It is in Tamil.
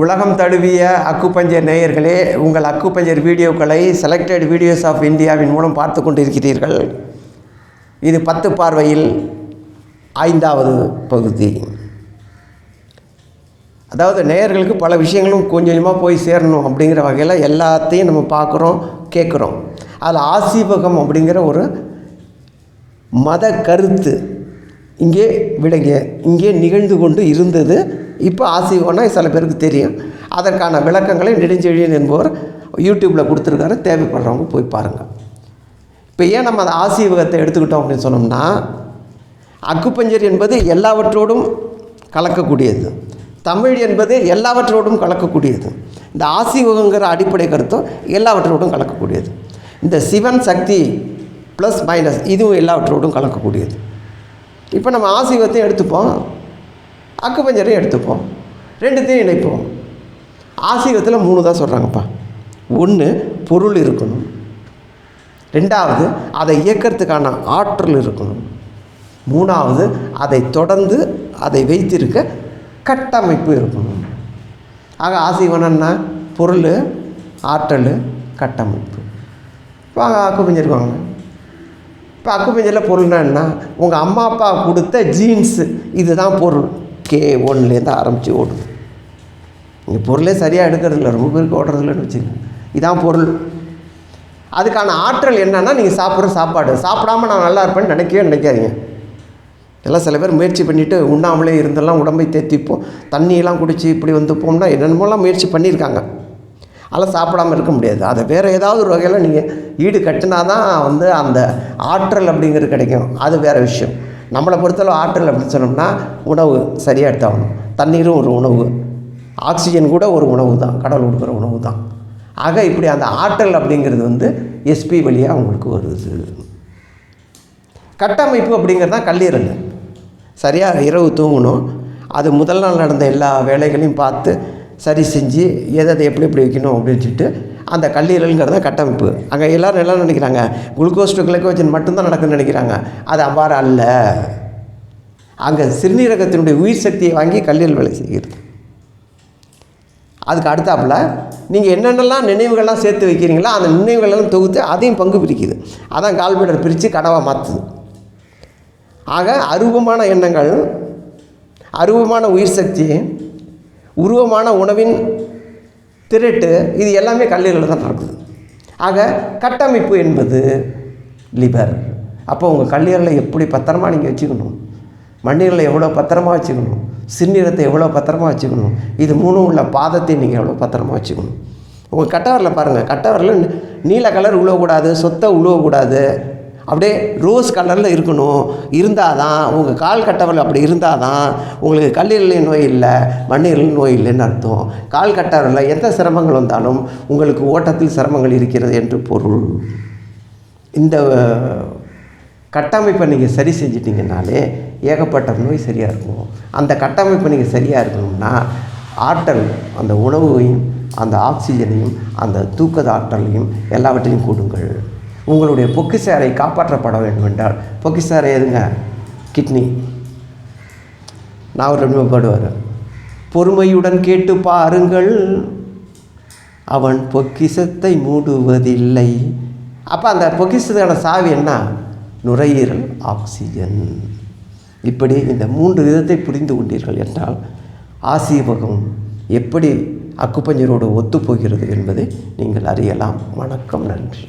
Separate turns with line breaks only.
உலகம் தழுவிய அக்குப்பஞ்சர் நேயர்களே உங்கள் அக்குப்பஞ்சர் வீடியோக்களை செலக்டட் வீடியோஸ் ஆஃப் இந்தியாவின் மூலம் பார்த்து கொண்டிருக்கிறீர்கள். இது பத்து பார்வையில் ஐந்தாவது பகுதி. அதாவது நேயர்களுக்கு பல விஷயங்களும் கொஞ்சம் கொஞ்சமாக போய் சேரணும் அப்படிங்கிற வகையில் எல்லாத்தையும் நம்ம பார்க்குறோம் கேட்குறோம். அதில் ஆசீவகம் அப்படிங்கிற ஒரு மத கருத்து இங்கே விளங்கிய இங்கே நிகழ்ந்து கொண்டு இருந்தது. இப்போ ஆசீவகம்னா சில பேருக்கு தெரியும். அதற்கான விளக்கங்களை நெடுஞ்செழியன் என்பவர் யூடியூப்பில் கொடுத்துருக்காரு. தேவைப்படுறவங்க போய் பாருங்கள் இப்போ ஏன் நம்ம அந்த ஆசீவகத்தை எடுத்துக்கிட்டோம் அப்படின்னு சொன்னோம்னா அக்குப்பஞ்சர் என்பது எல்லாவற்றோடும் கலக்கக்கூடியது. தமிழ் என்பது எல்லாவற்றோடும் கலக்கக்கூடியது. இந்த ஆசீவகங்கிற அடிப்படை கருத்தும் எல்லாவற்றோடும் கலக்கக்கூடியது. இந்த சிவன் சக்தி ப்ளஸ் மைனஸ் இதுவும் எல்லாவற்றோடும் கலக்கக்கூடியது. இப்போ நம்ம ஆசீவத்தையும் எடுத்துப்போம். அக்குப்பஞ்சரையும் எடுத்துப்போம். ரெண்டுத்தையும் இணைப்போம். ஆசீவத்தில் மூணு தான் சொல்கிறாங்கப்பா ஒன்று பொருள் இருக்கணும். ரெண்டாவது அதை இயக்கிறதுக்கான ஆற்றல் இருக்கணும். மூணாவது அதை தொடர்ந்து அதை வைத்திருக்க கட்டமைப்பு இருக்கணும். ஆக ஆசீவனம்னா பொருள் ஆற்றல் கட்டமைப்பு. வாங்க அக்குப்பஞ்சர் வாங்க. இப்போ அக்குப்பஞ்சரில் பொருள்னா என்ன? உங்கள் அம்மா அப்பா கொடுத்த ஜீன்ஸு இதுதான் பொருள். கே ஒன்லேருந்து ஆரம்பித்து ஓடுது. இங்கே பொருளே சரியாக எடுக்கிறது இல்லை. ரொம்ப பேருக்கு ஓடுறதில்லன்னு வச்சுக்கோங்க. இதான் பொருள். அதுக்கான ஆற்றல் என்னன்னா நீங்கள் சாப்பிட்ற சாப்பாடு. சாப்பிடாம நான் நல்லா இருப்பேன்னு நினைக்கவே நினைக்காதீங்க. எல்லாம் சில பேர் முயற்சி பண்ணிவிட்டு உண்ணாமலே இருந்தெல்லாம் உடம்பை தேத்திப்போம். தண்ணியெல்லாம் குடித்து இப்படி வந்துப்போம்னா என்னென்னமோலாம் முயற்சி பண்ணியிருக்காங்க. அதெல்லாம் சாப்பிடாம இருக்க முடியாது. அதை வேறு ஏதாவது ஒரு வகையில் நீங்கள் ஈடு கட்டினா தான் வந்து அந்த ஆற்றல் அப்படிங்கிறது கிடைக்கும். அது வேறு விஷயம். நம்மளை பொறுத்தளவு ஆற்றல் அப்படின்னு சொன்னோம்னா உணவு சரியாக எடுத்தாகணும். தண்ணீரும் ஒரு உணவு. ஆக்சிஜன் கூட ஒரு உணவு தான். கடவுள் கொடுக்குற உணவு தான். ஆக இப்படி அந்த ஆற்றல் அப்படிங்கிறது வந்து எஸ்பி வழியாக உங்களுக்கு வருது. கட்டமைப்பு அப்படிங்கிறது தான் கல்லீரல். சரியாக இரவு தூங்கணும். அது முதல் நாள் நடந்த எல்லா வேலைகளையும் பார்த்து சரி செஞ்சு எதை எதை எப்படி எப்படி வைக்கணும் அப்படின்னு சொல்லிட்டு அந்த கல்லீரலுங்கிறது தான் கட்டமைப்பு. அங்கே எல்லோரும் எல்லாம் நினைக்கிறாங்க. குளுக்கோஸ் டு கிளைக்கோஜன் மட்டும்தான் நடக்குதுன்னு நினைக்கிறாங்க. அது அவ்வாறு அல்ல. அங்கே சிறுநீரகத்தினுடைய உயிர் சக்தியை வாங்கி கல்லீரல் வேலை செய்கிறது அதுக்கு அடுத்தாப்புல நீங்கள் என்னென்னலாம் நினைவுகள்லாம் சேர்த்து வைக்கிறீங்களோ அந்த நினைவுகளெல்லாம் தொகுத்து அதையும் பங்கு பிரிக்குது. அதான் கால்பீடர் பிரித்து கனவாக மாற்றுது ஆக அருவமான எண்ணங்கள் அருவமான உயிர் சக்தி உருவமான உணவின் திருட்டு இது எல்லாமே கல்லீரலில் தான் நடக்குது. ஆக கட்டமைப்பு என்பது லிவர். அப்போ உங்கள் கல்லீரலை எப்படி பத்திரமாக நீங்கள் வச்சுக்கணும்? மண்ணீரலை எவ்வளோ பத்திரமா வச்சுக்கணும்? சிறுநீரத்தை எவ்வளோ பத்திரமா வச்சுக்கணும்? இது மூணும் உள்ள பாதத்தை நீங்கள் எவ்வளோ பத்திரமாக வச்சுக்கணும்? உங்கள் கட்டவரில் பாருங்கள் கட்டவரில் நீல கலர் உழுவக்கூடாது சொத்தை உழுவக்கூடாது. அப்படியே ரோஸ் கலரில் இருக்கணும். இருந்தால் தான் உங்கள் கால் கட்டவரில் அப்படி இருந்தால் தான் உங்களுக்கு கல்லீரலின் நோய் இல்லை மண்ணீரல் நோய் இல்லைன்னு அர்த்தம். கால் கட்டவரில் எந்த சிரமங்கள் வந்தாலும் உங்களுக்கு ஓட்டத்தில் சிரமங்கள் இருக்கிறது என்று பொருள். இந்த கட்டமைப்பை நீங்கள் சரி செஞ்சிட்டிங்கனாலே ஏகப்பட்ட நோய் சரியாக இருக்கும். அந்த கட்டமைப்பை நீங்கள் சரியாக இருக்கணும்னா ஆற்றல் அந்த உணவையும் அந்த ஆக்சிஜனையும் அந்த தூக்கத ஆற்றலையும் எல்லாவற்றையும் கொடுங்கள். உங்களுடைய பொக்கிச அறை காப்பாற்றப்பட வேண்டும் என்றால் பொக்கிச அறை எதுங்க? கிட்னி. நான் ஒரு ரெண்டு பாடுவார் பொறுமையுடன் கேட்டு பாருங்கள். அவன் பொக்கிசத்தை மூடுவதில்லை. அப்போ அந்த பொக்கிசத்துக்கான சாவி என்ன? நுரையீரல் ஆக்சிஜன். இப்படி இந்த மூன்று விதத்தை புரிந்து கொண்டீர்கள் என்றால் ஆசீவகம் எப்படி அக்குப்பஞ்சரோடு ஒத்துப்போகிறது என்பதை நீங்கள் அறியலாம். வணக்கம் நன்றி.